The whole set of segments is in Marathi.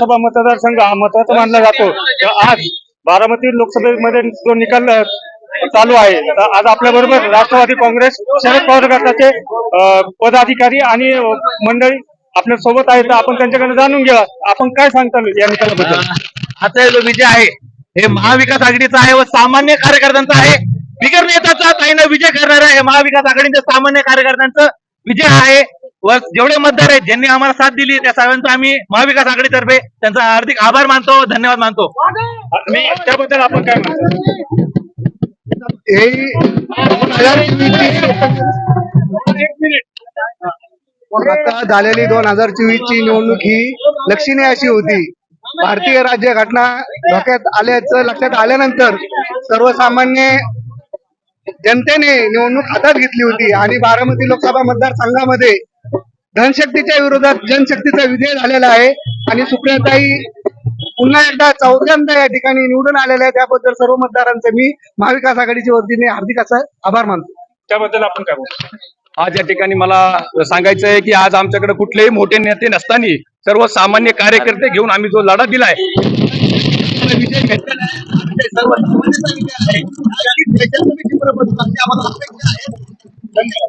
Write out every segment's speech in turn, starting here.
लोकसभा मतदारसंघ हा महत्त्वाचा मानला जातो. आज बारामती लोकसभेमध्ये जो निकाल चालू आहे आज आपल्या बरोबर राष्ट्रवादी काँग्रेस शरद पवार गटाचे पदाधिकारी आणि मंडळी आपल्यासोबत आहेत. तर आपण त्यांच्याकडे जाणून घ्या. आपण काय सांगता या निकालाबद्दल? आता जो विजय आहे हे महाविकास आघाडीचा आहे व सामान्य कार्यकर्त्यांचा आहे. बिगर नेत्याचा ताईनं विजय करणार आहे. महाविकास आघाडीच्या सामान्य कार्यकर्त्यांचं विजय आहे. व जेवढे मतदार आहेत ज्यांनी आम्हाला साथ दिली त्या सर्वांचा आम्ही महाविकास आघाडीतर्फे त्यांचा हार्दिक आभार मानतो धन्यवाद मानतो. त्याबद्दल आपण काय म्हणतो? हे आता झालेली दोन हजार चोवीस ची निवडणूक ही लक्षणीय अशी होती. भारतीय राज्य घटना धोक्यात आल्याचं लक्षात आल्यानंतर सर्वसामान्य जनतेने निवडणूक हातात घेतली होती आणि बारामती लोकसभा मतदारसंघामध्ये धनशक्तीच्या विरोधात जनशक्तीचा विजय झालेला आहे. आणि सुप्रियाताई पुन्हा एकदा चौथ्यांदा या ठिकाणी निवडून आलेल्या आहे त्याबद्दल सर्व मतदारांचे मी महाविकास आघाडीच्या वतीने हार्दिक असा आभार मानतो. त्याबद्दल आपण काय बोलतो आज या ठिकाणी मला सांगायचं आहे की आज आमच्याकडे कुठलेही मोठे नेते नसताना सर्व सामान्य कार्यकर्ते घेऊन आम्ही जो लढा दिलाय विजय घेतलेला आहे. म्हणजे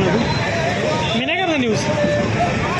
करणार धन्यवाद मी नाही करणार न्यूज